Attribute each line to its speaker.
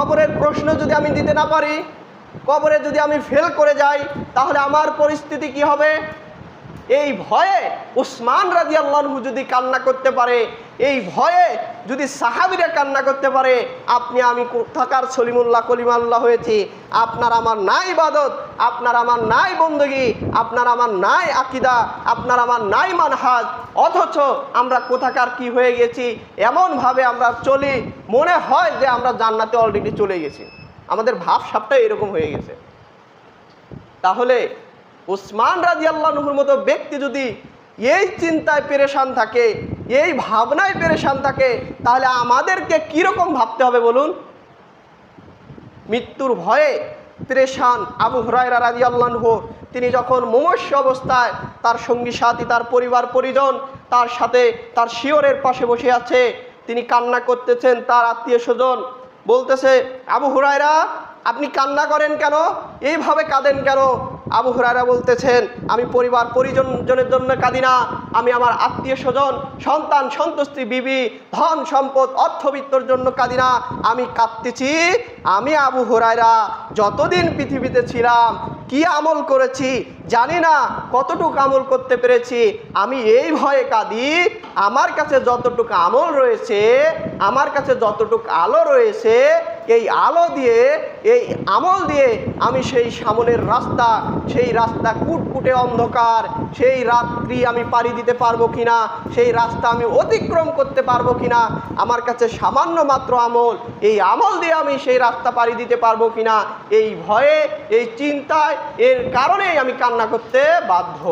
Speaker 1: কবরের প্রশ্ন যদি আমি দিতে না পারি, কবরে যদি আমি ফেল করে যাই, তাহলে আমার পরিস্থিতি কি হবে? এই ভয়ে উসমান রাজি আল্লাহু যদি কান্না করতে পারে, এই ভয়ে যদি সাহাবিরা কান্না করতে পারে, আপনি আমি থাকার সলিমুল্লাহ কলিমাল্লাহ হয়েছি। আপনার আমার নাই ইবাদত, আপনার আমার নাই বন্দগি, আপনার আমার নাই আকিদা, আপনার আমার নাই মানহাজ। অথচ আমরা কোথাকার কি হয়ে গেছি, এমনভাবে আমরা চলি, মনে হয় যে আমরা জান্নাতে অলরেডি চলে গেছি। আমাদের ভাবসাবটা এরকম হয়ে গেছে। তাহলে উসমান রাজি আল্লাহর মতো ব্যক্তি যদি এই চিন্তায় পেরেশান থাকে, এই ভাবনায় পেরেশান থাকে, তাহলে আমাদেরকে কীরকম ভাবতে হবে বলুন? মৃত্যুর ভয়ে পেরেশান আবু হরাইরা রাজি আল্লাহ তিনি যখন মুমস্য অবস্থায় তার সঙ্গী সাথী, তার পরিবার, পরিজন, তার সাথে তার শিওরের পাশে বসে আছে, তিনি কান্না করতেছেন তার আত্মীয় স্বজন, বলতেছে, আবু হুরায়রা, আপনি কান্না করেন কেন? এইভাবে কাঁদেন কেন? আবু হুরারা বলতেছেন, আমি পরিবার পরিজনজনের জন্য কাঁদি না। আমি আমার আত্মীয় স্বজন, সন্তান, সন্তুষ্টি, বিবি, ধন সম্পদ, অর্থবিত্তর জন্য কাঁদি না। আমি কাঁদতেছি। আমি আবু হুরায়রা যতদিন পৃথিবীতে ছিলাম, কি আমল করেছি জানি না কতটুকু আমল করতে পেরেছি। আমি এই ভয়ে কাঁদি, আমার কাছে যতটুকু আমল রয়েছে, আমার কাছে যতটুকু আলো রয়েছে, এই আলো দিয়ে, এই আমল দিয়ে আমি সেই সামনের রাস্তা, সেই রাস্তা কুটকুটে অন্ধকার, সেই রাত্রি আমি পাড়ি দিতে পারব কিনা, সেই রাস্তা আমি অতিক্রম করতে পারব কিনা, আমার কাছে সামান্য মাত্র আমল, এই আমল দিয়ে আমি সেই রাস্তা পাড়ি দিতে পারব কিনা এই ভয়ে এই চিন্তায় এর কারণেই আমি কান্না করতে বাধ্য।